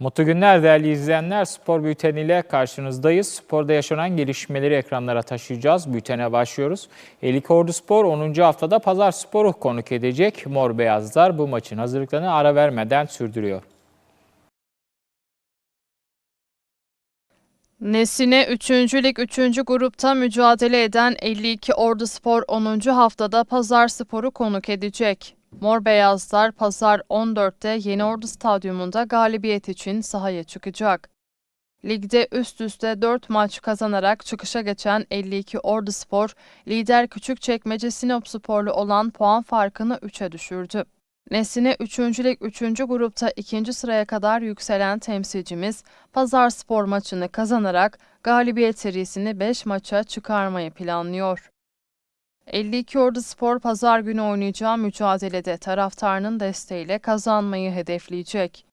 Mutlu günler değerli izleyenler. Spor bülteniyle karşınızdayız. Sporda yaşanan gelişmeleri ekranlara taşıyacağız. Bültene başlıyoruz. Elik Ordu Spor 10. haftada Pazar Spor'u konuk edecek. Mor Beyazlar bu maçın hazırlıklarını ara vermeden sürdürüyor. Nesine 3. Lig 3. grupta mücadele eden 52 Ordu Spor 10. haftada Pazar Spor'u konuk edecek. Mor Beyazlar Pazar 14'te Yeni Ordu Stadyumunda galibiyet için sahaya çıkacak. Ligde üst üste 4 maç kazanarak çıkışa geçen 52 Ordu Spor, lider Küçükçekmece Sinop Sporlu olan puan farkını 3'e düşürdü. Nesine 3. Lig 3. grupta 2. sıraya kadar yükselen temsilcimiz Pazar Spor maçını kazanarak galibiyet serisini 5 maça çıkarmayı planlıyor. 52 Ordu Spor pazar günü oynayacağı mücadelede taraftarının desteğiyle kazanmayı hedefleyecek.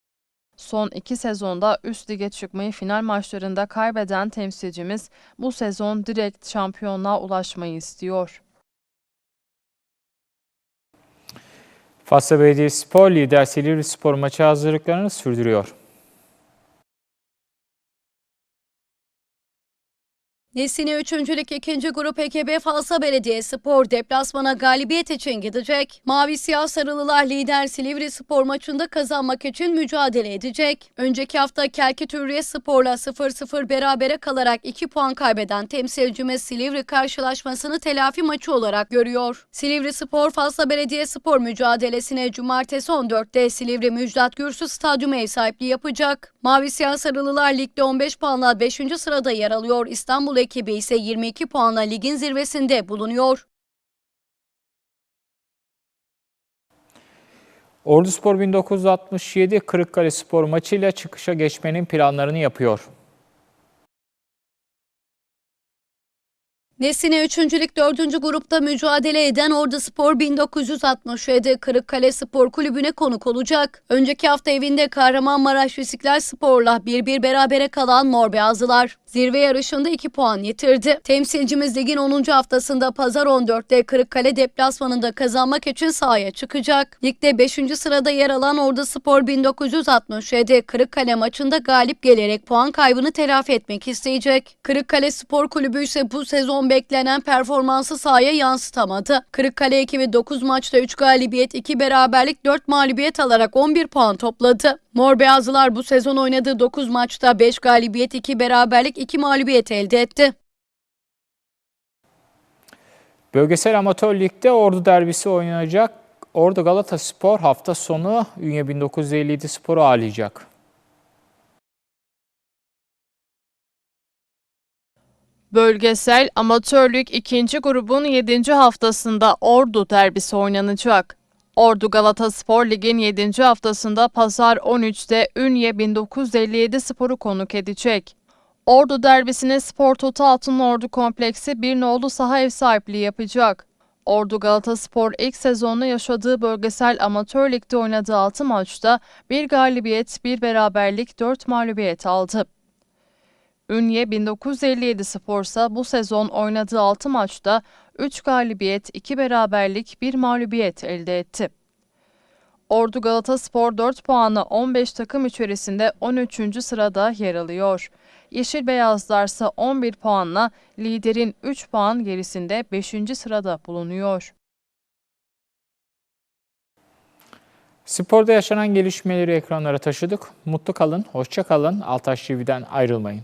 Son iki sezonda üst lige çıkmayı final maçlarında kaybeden temsilcimiz bu sezon direkt şampiyonluğa ulaşmayı istiyor. Fasla Belediyespor lider Silivri Spor maçı hazırlıklarını sürdürüyor. Nesine 3. Lig 2. Grup EKB Falsa Belediyespor deplasmana galibiyet için gidecek. Mavi Siyah Sarılılar lider Silivri Spor maçında kazanmak için mücadele edecek. Önceki hafta Kelkit Hürriyet Spor'la 0-0 berabere kalarak 2 puan kaybeden temsilcimiz Silivri karşılaşmasını telafi maçı olarak görüyor. Silivri Spor Falsa Belediyespor mücadelesine Cumartesi 14'te Silivri Müjdat Gürsü Stadyumu ev sahipliği yapacak. Mavi Siyah Sarılılar ligde 15 puanla 5. sırada yer alıyor. İstanbul ekibi ise 22 puanla ligin zirvesinde bulunuyor. Ordu Spor 1967 Kırıkkale Spor maçıyla çıkışa geçmenin planlarını yapıyor. Nesine 3. Lig 4. grupta mücadele eden Ordu Spor 1967 Kırıkkale Spor Kulübü'ne konuk olacak. Önceki hafta evinde Kahramanmaraş Bisiklet Spor'la 1-1 berabere kalan Mor Beyazlılar. Zirve yarışında 2 puan yitirdi. Temsilcimiz ligin 10. haftasında Pazar 14'te Kırıkkale deplasmanında kazanmak için sahaya çıkacak. Ligde 5. sırada yer alan Ordu Spor 1967 Kırıkkale maçında galip gelerek puan kaybını telafi etmek isteyecek. Kırıkkale Spor Kulübü ise bu sezon beklenen performansı sahaya yansıtamadı. Kırıkkale ekibi 9 maçta 3 galibiyet, 2 beraberlik, 4 mağlubiyet alarak 11 puan topladı. Mor Beyazlılar bu sezon oynadığı 9 maçta 5 galibiyet, 2 beraberlik, 2 mağlubiyet elde etti. Bölgesel Amatör Lig'de Ordu derbisi oynanacak. Ordu Galataspor hafta sonu Ünye 1957 Spor'u ağırlayacak. Bölgesel Amatörlük 2. grubun 7. haftasında Ordu derbisi oynanacak. Ordu Galataspor Lig'in 7. haftasında Pazar 13'te Ünye 1957 Spor'u konuk edecek. Ordu derbisine Spor Toto Altın Ordu Kompleksi bir nolu saha ev sahipliği yapacak. Ordu Galataspor ilk sezonunu yaşadığı bölgesel amatör ligde oynadığı 6 maçta bir galibiyet, bir beraberlik, 4 mağlubiyet aldı. Ünye 1957 Spor'sa bu sezon oynadığı 6 maçta 3 galibiyet, 2 beraberlik, 1 mağlubiyet elde etti. Ordu Galataspor 4 puanla 15 takım içerisinde 13. sırada yer alıyor. Yeşil Beyazlarsa 11 puanla liderin 3 puan gerisinde 5. sırada bulunuyor. Sporda yaşanan gelişmeleri ekranlara taşıdık. Mutlu kalın, hoşça kalın. Altaş TV'den ayrılmayın.